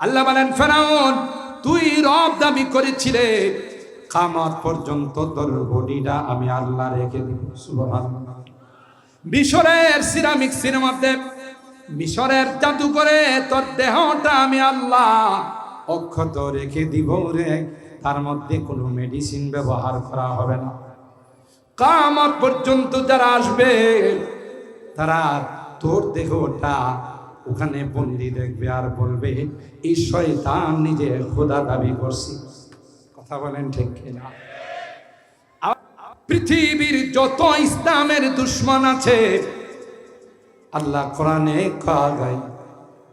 আল্লাহ বলেন, ফেরাউন, তুই রব দাবি করেছিলে কামত পর্যন্ত তোর বডিটা আমি আল্লাহ রেখে দিব মিশরের সিরামিক্সের মধ্যে মিশরের জাদু করে তোর দেহটা আমি আল্লাহ অক্ষত রেখে দিব রে, তার মধ্যে কোনো মেডিসিন ব্যবহার করা হবে না। কামত পর্যন্ত যারা আসবে, তারা তোর দেহটা ওখানে বন্দি দেখবে আর বলবে, এই শয়তান নিজে খোদা দাবি করছি। কথা বলেন ঠিক কিনা? পৃথিবীর যত ইসলামের দুশ্মন আছে, আল্লাহ কোরআনে কাগাই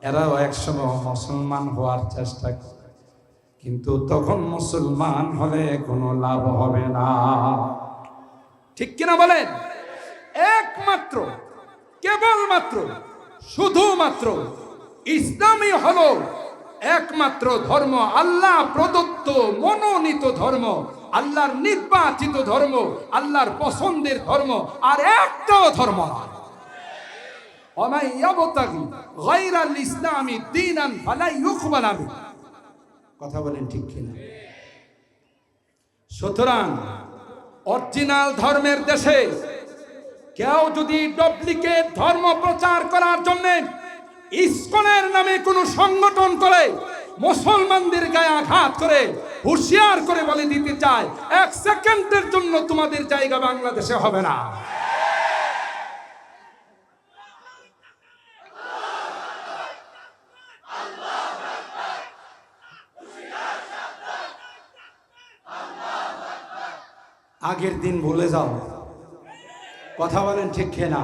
এরাও একসময় মুসলমান হওয়ার চেষ্টা করে, কিন্তু তখন মুসলমান হলে কোনো লাভ হবে না। ঠিক কিনা বলেন? একমাত্র, কেবলমাত্র শুধুমাত্র ইসলামই হলো একমাত্র ধর্ম, আল্লাহ প্রদত্ত মনোনীত ধর্ম, আল্লাহর নির্বাচিত ধর্ম, আল্লাহর পছন্দের ধর্ম, আর একটাও ধর্ম কথা বলেন ঠিক সুতরাং ধর্মের দেশে কেউ যদি ডুপ্লিকেট ধর্ম প্রচার করার জন্য ইসকনের নামে কোনো সংগঠন করে, মুসলমানদের গায়ে আঘাত করে, হুঁশিয়ার করে বলে দিতে চায়, এক সেকেন্ডের জন্য তোমাদের জায়গা বাংলাদেশে হবে না। আগের দিন ভুলে যাও। কথা বলেন ঠিক না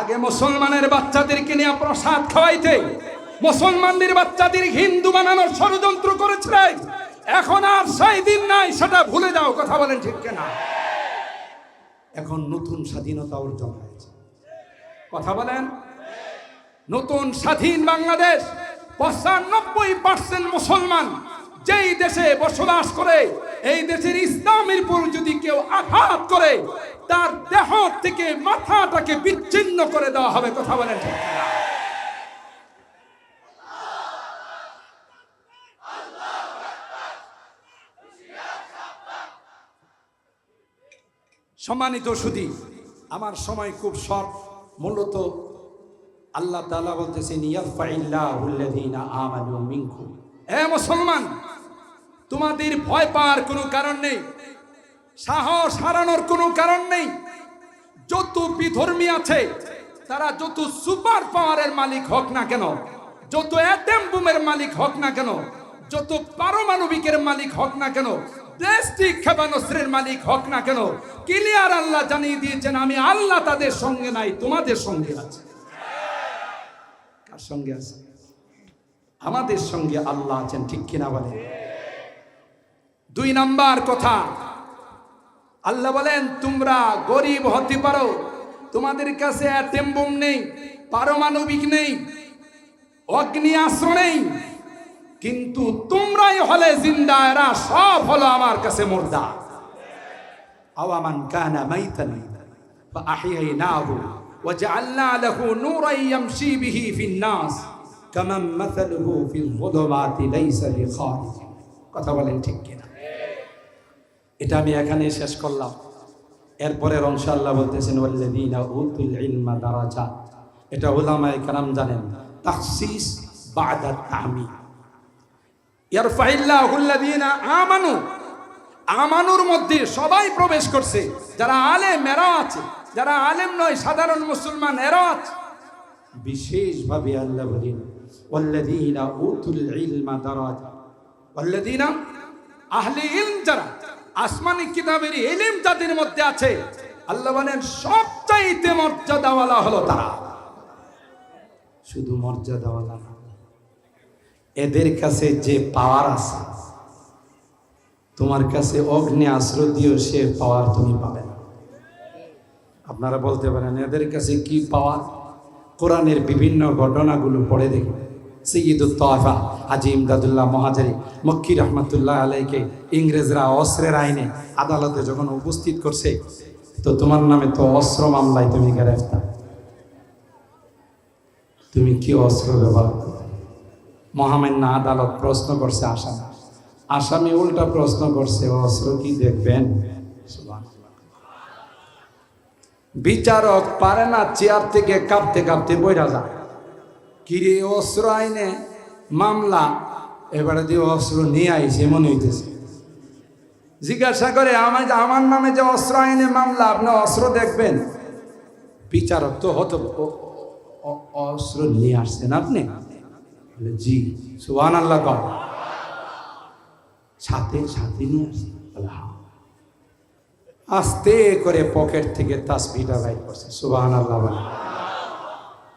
আগে মুসলমানের বাচ্চাদেরকে নিয়ে প্রসাদ খাওয়াইতে, মুসলমানদের বাচ্চাদের হিন্দু বানানোর ষড়যন্ত্র করেছিলে। এখন আর সেই দিন নাই, সেটা ভুলে যাও, কথা বলেন ঠিক না এখন নতুন স্বাধীনতা অর্জন হয়েছে। কথা বলেন? নতুন স্বাধীন বাংলাদেশ, পঁচানব্বই পার্সেন্ট মুসলমান যেই দেশে বসবাস করে, এই দেশের ইসলামের উপর যদি কেউ আঘাত করে, তার দেহ থেকে মাথাটাকে বিচ্ছিন্ন করে দেওয়া হবে, কথা বলেন। সম্মানিত সুদী আমার সময় খুব শর্ট। মূলত আল্লাহ তাআলা বলতেছেন ইয়ারফাইল্লাহুল্লাযীনা আমানু মিনকুম। এ মুসলমান, তোমাদের ভয় পাওয়ার কোনো কারণ নেই, সাহস হারানোর কোনো কারণ নেই। যত বিধর্মী আছে, তারা যত সুপার পাওয়ারের মালিক হোক না কেন, যত অ্যাটম বুমের মালিক হোক না কেন, যত পারমাণবিকের মালিক হোক না কেন দেশটিক ক্ষেপণাস্ত্রের মালিক হোক না কেন, ক্লিয়ার আল্লাহ জানিয়ে দিয়েছেন, আমি আল্লাহ তাদের সঙ্গে নাই, তোমাদের সঙ্গে আছে। কার সঙ্গে আছে? আমাদের সঙ্গে আল্লাহ আছেন ঠিক কিনা বলেন দুই নাম্বার কথা আল্লাহ বলেন তোমরা গরিব হতে পারো তোমাদের কাছে অ্যাটেম বোম নেই পারমাণবিক নেই অগ্নিয়াস্ত্র নেই কিন্তু তোমরাই হলে জিন্দা এরা সব হলো আমার কাছে মুর্দা আওয়ামান কানা মাইতান فأحييناه وجعلنا له نورا يمشي به في الناس কামাম মাসালুহু ফি যুলমাতি লাইসা লিখারিজ কথা বলেন ঠিক কিনা এটা আমি এখানে শেষ করলাম এরপরে অংশ আল্লাহ বলতেছেন ওয়াল্লাযীনা উতুল ইলমা দারাজা এটা উলামায়ে কেরাম জানেন তাখসিস বাদা তামি ইয়ারফাইল্লাহু আল্লাযীনা আমানু আমানুর মধ্যে সবাই প্রবেশ করছে যারা আলেম এরা আছে যারা আলেম নয় সাধারণ মুসলমান এরা আছে বিশেষভাবে আল্লাহ বলেন ওয়াল্লাযীনা আহলে ইলম যারা আসমানি কিতাবের যাদের মধ্যে আছে আল্লাহ বলেন, সবচাইতে মর্যাদাওয়ালা হলো তারা। শুধু মর্যাদাওয়ালা না, এদের কাছে যে পাওয়ার আছে, তোমার কাছে অগ্নি আশ্রয় দিও সে পাওয়ার তুমি পাবে না। আপনারা বলতে পারেন, এদের কাছে কি পাওয়ার? কোরআনের বিভিন্ন ঘটনাগুলো পড়ে দেখুন সৈয়দুল তহফা হাজি ইমদাদুল্লাহ মহাজারি, মক্কি রহমতুল্লাহ আলাইকে ইংরেজরা অস্ত্রের আইনে আদালতে যখন উপস্থিত করছে, তো তোমার নামে তো অস্ত্র মামলায় তুমি গ্রেফতার। তুমি কি অস্ত্র ব্যবহার মহামান্য আদালত প্রশ্ন করছে আসামি। আসামি উল্টা প্রশ্ন করছে, অস্ত্র কি দেখবেন। বিচারক পারে না, চেয়ার থেকে কাঁপতে কাঁপতে বইরা যায়। কিরে, অস্ত্র আইনে মামলা? এবারে দিয়ে অস্ত্র নিয়ে আইছে, মনে হইতেছে। জিজ্ঞাসা করে, আমার আমার নামে যে অস্ত্র আইনে মামলা, আপনি অস্ত্র দেখবেন? বিচারক তো হতো অস্ত্র নিয়ে আসছেন আপনি? জি সুহান আল্লাহ সাথে সাথে নিয়ে আসছেন। আস্তে করে পকেট থেকে তাসবিটা বাইর করছে। সুবাহান আল্লাহ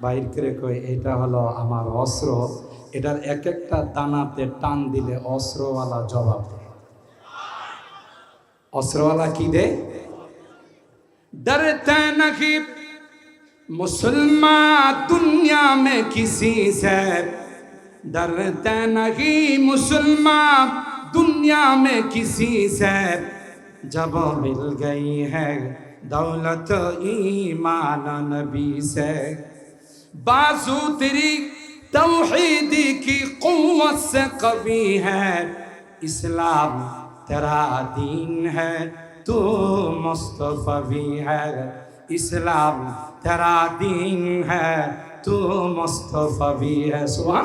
বাইর করে কই এটা হলো আমার অস্ত্র। এটার এক একটা দানাতে টান দিলে অস্ত্রওয়ালা জবাব দেয়। অস্ত্রওয়ালা কি দেয়? ডরতা নাকি মুসলমান দুনিয়া মে কিসি সে? ডরতা নাকি মুসলমান দুনিয়া মে কিসি সে? जब मिल गई है दौलत ईमान नबी से बाजू तेरी तौहीदी की कुव्वत से कभी है इस्लाम तेरा दीन है तू मुस्तफ़ा भी है इस्लाम तेरा दीन है तू मुस्तफ़ा भी है सुभान